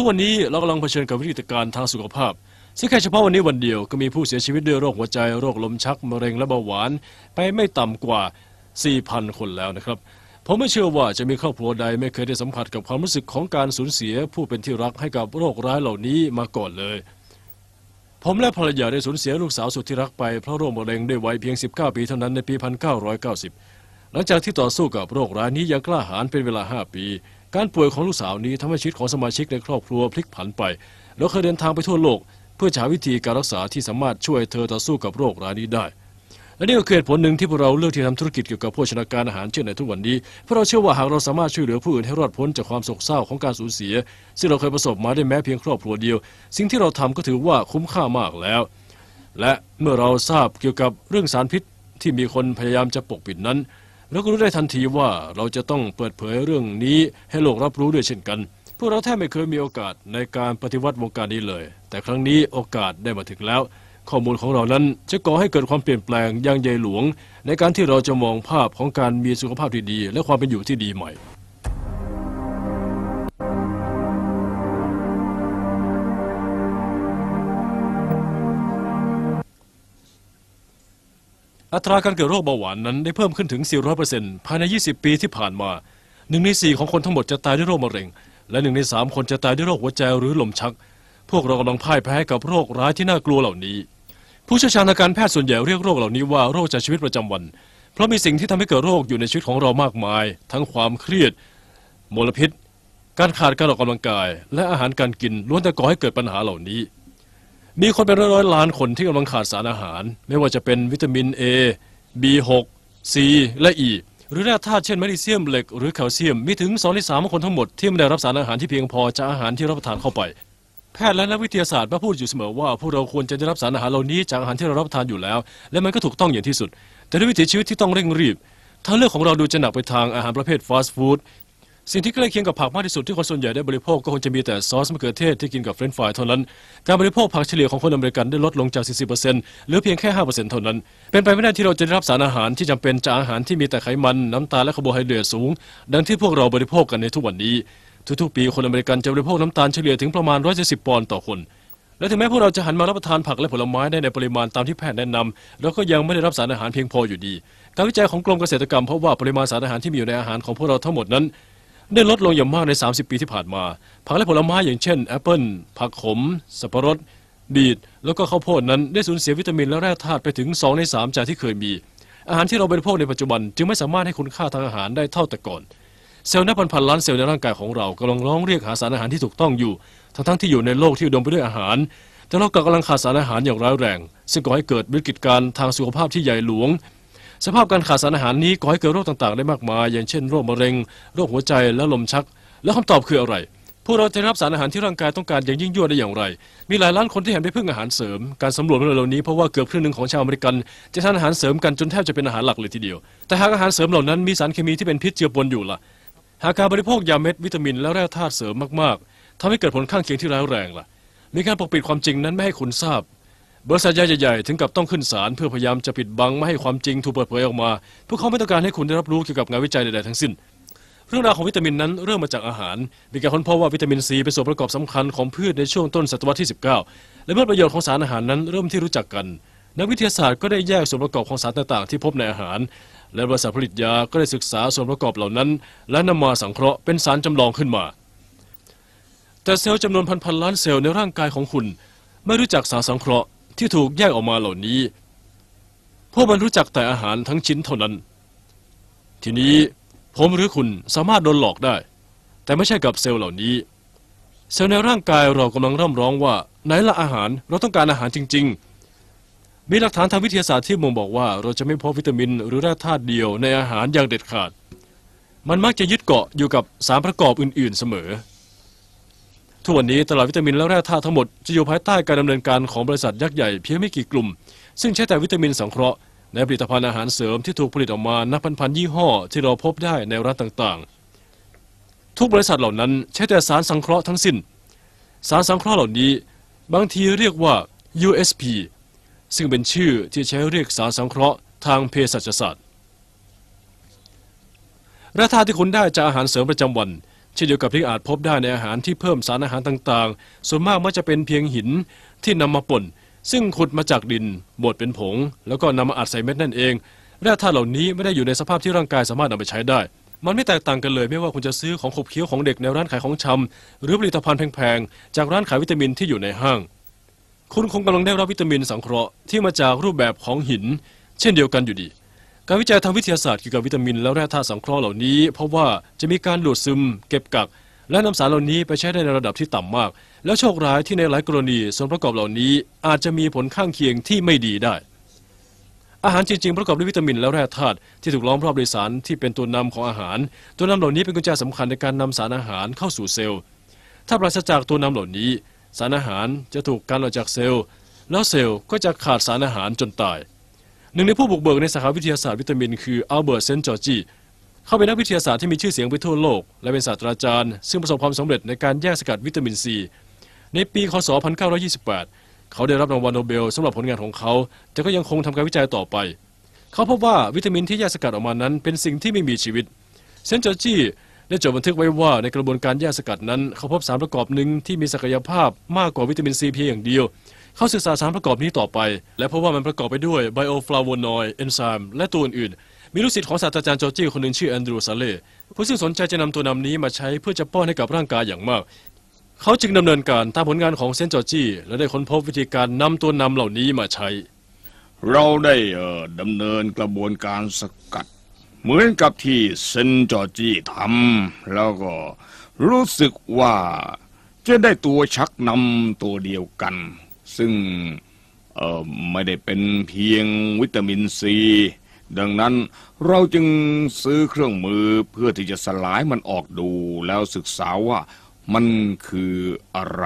ทุกวันนี้เรากำลังเผชิญกับวิกฤตการณ์ทางสุขภาพ ซึ่งแค่เฉพาะวันนี้วันเดียวก็มีผู้เสียชีวิตด้วยโรคหัวใจโรคลมชักมะเร็งและเบาหวาน ไปไม่ต่ำกว่า 4,000 คนแล้วนะครับ ผมไม่เชื่อว่าจะมีครอบครัวใดไม่เคยได้สัมผัสกับความรู้สึกของการสูญเสียผู้เป็นที่รักให้กับโรคร้ายเหล่านี้มาก่อนเลย ผมและภรรยาได้สูญเสียลูกสาวสุดที่รักไปเพราะโรคมะเร็งด้วยวัยเพียง 19 ปีเท่านั้นในปี 1990 หลังจากที่ต่อสู้กับโรคร้ายนี้อย่างกล้าหาญเป็นเวลา 5 ปี การป่วยของลูกสาวนี้ทำให้ชีวิตของสมาชิกในครอบครัวพลิกผันไป แล้วเคยเดินทางไปทั่วโลก เพื่อหาวิธีการรักษาที่สามารถช่วยเธอต่อสู้กับโรคร้ายนี้ได้ และนี่ก็คือเหตุผลหนึ่งที่พวกเราเลือกที่ทำธุรกิจเกี่ยวกับโภชนาการอาหารเช่นในทุกวันนี้ เพราะเราเชื่อว่าหากเราสามารถช่วยเหลือผู้อื่นให้รอดพ้นจากความโศกเศร้าของการสูญเสีย ซึ่งเราเคยประสบมาได้แม้เพียงครอบครัวเดียว สิ่งที่เราทำก็ถือว่าคุ้มค่ามากแล้ว และเมื่อเราทราบเกี่ยวกับเรื่องสารพิษที่มีคนพยายามจะปกปิดนั้น เราก็รู้ได้ทันทีว่าเราจะต้องเปิดเผยเรื่องนี้ให้โลกรับรู้ด้วยเช่นกัน พวกเราแทบไม่เคยมีโอกาสในการปฏิวัติวงการนี้เลย แต่ครั้งนี้โอกาสได้มาถึงแล้ว ข้อมูลของเรานั้นจะก่อให้เกิดความเปลี่ยนแปลงอย่างใหญ่หลวง ในการที่เราจะมองภาพของการมีสุขภาพที่ดี และความเป็นอยู่ที่ดีใหม่ อัตราการเกิดโรคเบาหวานนั้นได้เพิ่มขึ้นถึง 400%ภายใน 20 ปีที่ผ่านมาหนึ่งในสี่ของคนทั้งหมดจะตายด้วยโรคมะเร็ง และหนึ่งในสามคนจะตายด้วยโรคหัวใจหรือลมชัก พวกเรากำลังพ่ายแพ้กับโรคร้ายที่น่ากลัวเหล่านี้ ผู้เชี่ยวชาญทางการแพทย์ส่วนใหญ่เรียกโรคเหล่านี้ว่าโรคจากชีวิตประจำวัน เพราะมีสิ่งที่ทำให้เกิดโรคอยู่ในชีวิตของเรามากมาย ทั้งความเครียด มลพิษ การขาดการออกกำลังกาย และอาหารการกินล้วนแต่ก่อให้เกิดปัญหาเหล่านี้ มีคนเป็นร้อยๆล้านคนที่กำลังขาดสารอาหาร ไม่ว่าจะเป็นวิตามิน A B6 C และ E หรือแร่ธาตุเช่นแมกนีเซียมเหล็กหรือแคลเซียมมีถึง2ใน3ของคนทั้งหมดที่ไม่ได้รับสารอาหารที่เพียงพอจากอาหารที่รับประทานเข้าไป แพทย์และนักวิทยาศาสตร์มาพูดอยู่เสมอว่าพวกเราควรจะได้รับสารอาหารเหล่านี้จากอาหารที่เรารับประทานอยู่แล้ว และมันก็ถูกต้องอย่างที่สุด แต่ด้วยวิถีชีวิตที่ต้องเร่งรีบทางเลือกของเราดูจะหนักไปทางอาหารประเภทฟาสต์ฟู้ด สิ่งที่ใกล้เคียงกับผักมากที่สุดที่คนส่วนใหญ่ได้บริโภคก็คงจะมีแต่ซอสมะเขือเทศที่กินกับเฟรนช์ฟรายเท่านั้น การบริโภคผักเฉลี่ยของคนอเมริกันได้ลดลงจาก 40%เหลือเพียงแค่ 5%เท่านั้น เป็นไปไม่ได้ที่เราจะได้รับสารอาหารที่จำเป็นจากอาหารที่มีแต่ไขมัน น้ำตาลและคาร์โบไฮเดรตสูง ดังที่พวกเราบริโภคกันในทุกวันนี้ ทุกๆ ปีคนอเมริกันจะบริโภคน้ำตาลเฉลี่ยถึงประมาณ 170 ปอนด์ต่อคนและถึงแม้พวกเราจะหันมารับประทานผักและผลไม้ได้ในปริมาณตามที่แพทย์แนะนำเราก็ยังไม่ได้รับสารอาหารเพียงพออยู่ดี การวิจัยของกรมเกษตรกรรมพบว่าปริมาณสารอาหารที่มีอยู่ในอาหารของพวกเราทั้งหมดนั้น ได้ลดลงอย่างมากใน 30 ปีที่ผ่านมา ผักและผลไม้อย่างเช่นแอปเปิลผักขม สับปะรดบีทแล้วก็ข้าวโพดนั้นได้สูญเสียวิตามินและแร่ธาตุไปถึง 2 ใน 3 จากที่เคยมี อาหารที่เราบริโภคในปัจจุบัน จึงไม่สามารถให้คุณค่าทางอาหารได้เท่าแต่ก่อน เซลล์นับพันพันล้านเซลล์ในร่างกายของเรากำลังร้องเรียกหาสารอาหารที่ถูกต้องอยู่ ทั้งๆที่อยู่ในโลกที่อุดมไปด้วยอาหาร แต่เรากลับกำลังขาดสารอาหารอย่างร้ายแรง ซึ่งก่อให้เกิดวิกฤตการณ์ทางสุขภาพที่ใหญ่หลวง สภาพการขาดสารอาหารนี้ก่อให้เกิดโรคต่างๆ ได้มากมาย อย่างเช่นโรคมะเร็ง โรคหัวใจและลมชัก แล้วคำตอบคืออะไร พวกเราจะรับสารอาหารที่ร่างกายต้องการอย่างยิ่งยวดได้อย่างไร มีหลายล้านคนที่หันไปพึ่งอาหารเสริม การสำรวจเมื่องเหล่านี้เพราะว่าเกือบครึ่งหนึ่งของชาวอเมริกัน จะทานอาหารเสริมกันจนแทบจะเป็นอาหารหลักเลยทีเดียว แต่หากอาหารเสริมเหล่านั้นมีสารเคมีที่เป็นพิษเจือปนอยู่ล่ะ หากการบริโภคยาเม็ดวิตามิน และแร่ธาตุเสริมมากๆทำให้เกิดผลข้างเคียงที่ร้ายแรงล่ะ มีการปกปิดความจริงนั้นไม่ให้คุณทราบ บริษัทใหญ่ๆถึงกับต้องขึ้นศาลเพื่อพยายามจะปิดบังไม่ให้ความจริงถูกเปิดเผยออกมา พวกเขาไม่ต้องการให้คุณได้รับรู้เกี่ยวกับงานวิจัยใดๆทั้งสิ้น เรื่องราวของวิตามินนั้นเริ่มมาจากอาหาร มีการค้นพบว่าวิตามินซีเป็นส่วนประกอบสำคัญของพืชในช่วงต้นศตวรรษที่ 19 และเมื่อประโยชน์ของสารอาหารนั้นเริ่มที่รู้จักกัน นักวิทยาศาสตร์ก็ได้แยกส่วนประกอบของสารต่างๆ ที่พบในอาหาร และบริษัทผลิตยาก็ได้ศึกษาส่วนประกอบเหล่านั้น และนำมาสังเคราะห์เป็นสารจำลองขึ้นมา แต่เซลล์จำนวนพันๆล้านเซลล์ในร่างกายของคุณ ไม่รู้จักสารสังเคราะห์ ที่ถูกแยกออกมาเหล่านี้ พวกมันรู้จักแต่อาหารทั้งชิ้นเท่านั้น ทีนี้ผมหรือคุณสามารถโดนหลอกได้ แต่ไม่ใช่กับเซลล์เหล่านี้ เซลล์ในร่างกายเรากำลังร่ำร้องว่า ไหนละอาหารเราต้องการอาหารจริง ๆ มีหลักฐานทางวิทยาศาสตร์ที่บ่งบอกว่า เราจะไม่พบวิตามิน หรือแร่ธาตุเดียวในอาหารอย่างเด็ดขาด มันมักจะยึดเกาะอยู่กับสารประกอบอื่น ๆ เสมอ ทุกวันนี้ตลาดวิตามินและแร่ธาตุทั้งหมดจะอยู่ภายใต้การดำเนินการของบริษัทยักษ์ใหญ่เพียงไม่กี่กลุ่ม ซึ่งใช้แต่วิตามินสังเคราะห์ในผลิตภัณฑ์อาหารเสริมที่ถูกผลิตออกมานับพันๆยี่ห้อที่เราพบได้ในร้านต่างๆ ทุกบริษัทเหล่านั้นใช้แต่สารสังเคราะห์ทั้งสิ้น สารสังเคราะห์เหล่านี้ บางทีเรียกว่า USP ซึ่งเป็นชื่อที่ใช้เรียกสารสังเคราะห์ทางเภสัชศาสตร์แร่ธาตุที่คุณได้จากอาหารเสริมประจำวัน ช่นเดียวกับที่อาจพบได้ในอาหารที่เพิ่มสารอาหารต่างๆ ส่วนมากมักจะเป็นเพียงหินที่นำมาป่น ซึ่งขุดมาจากดินบดเป็นผง แล้วก็นำมาอัดใส่เม็ดนั่นเองแร่ธาตุเหล่านี้ไม่ได้อยู่ในสภาพที่ร่างกายสามารถนำไปใช้ได้ มันไม่แตกต่างกันเลยไม่ว่าคุณจะซื้อของขบเคี้ยวของเด็กในร้านขายของชำหรือผลิตภัณฑ์แพงๆจากร้านขายวิตามินที่อยู่ในห้าง คุณคงกำลังได้รับวิตามินสังเคราะห์ที่มาจากรูปแบบของหิน เช่นเดียวกันอยู่ดี การวิจัยทางวิทยาศาสตร์เกี่ยวกับวิตามิน และแร่ธาตุสังเคราะห์เหล่านี้เพราะว่าจะมีการดูดซึม เก็บกัก และนำสารเหล่านี้ไปใช้ได้ในระดับที่ต่ำมาก แล้วโชคร้ายที่ในหลายกรณีส่วนประกอบเหล่านี้อาจจะมีผลข้างเคียงที่ไม่ดีได้ อาหารจริงๆประกอบด้วยวิตามินและแร่ธาตุที่ถูกล้อมรอบด้วยสารที่เป็นตัวนำของอาหาร ตัวนำเหล่านี้เป็นกุญแจสำคัญในการนำสารอาหารเข้าสู่เซลล์ ถ้าปราศจากตัวนำเหล่านี้ สารอาหารจะถูกกันออกจากเซลล์ แล้วเซลล์ก็จะขาดสารอาหารจนตาย หนึ่งในผู้บุกเบิกในสาขาวิทยาศาสตร์วิตามินคืออัลเบิร์ตเซนต์จอร์จีเขาเป็นนักวิทยาศาสตร์ที่มีชื่อเสียงไปทั่วโลก และเป็นศาสตราจารย์ ซึ่งประสบความสำเร็จในการแยกสกัดวิตามินซี ในปีคศ 1928 เขาได้รับรางวัลโนเบลสำหรับผลงานของเขา แต่ก็ยังคงทำการวิจัยต่อไป เขาพบว่าวิตามินที่แยกสกัดออกมานั้น เป็นสิ่งที่ไม่มีชีวิต เซนต์จอร์จีได้จดบันทึกไว้ว่าในกระบวนการแยกสกัดนั้น เขาพบสารประกอบหนึ่งที่มีศักยภาพมากกว่าวิตามินซีเพียงอย่างเดียว เขาศึกษาสารประกอบนี้ต่อไป และพบว่ามันประกอบไปด้วยไบโอฟลาโวนอยด์เอนไซม์และตัวอื่นๆ มีลูกศิษย์ของศาสตราจารย์จอร์จีคนหนึ่งชื่อแอนดรูซาเล่ผู้ซึ่งสนใจจะนำตัวนำนี้มาใช้เพื่อจะป้อนให้กับร่างกายอย่างมาก เขาจึงดำเนินการตามผลงานของเซนจอร์จีและได้ค้นพบวิธีการนำตัวนำเหล่านี้มาใช้ เราได้เอ่อดำเนินกระบวนการสกัด เหมือนกับที่เซนจอร์จีทำแล้วก็รู้สึกว่าจะได้ตัวชักนำตัวเดียวกัน ซึ่งไม่ได้เป็นเพียงวิตามินซี ดังนั้นเราจึงซื้อเครื่องมือเพื่อที่จะสลายมันออกดูแล้วศึกษาว่ามันคืออะไร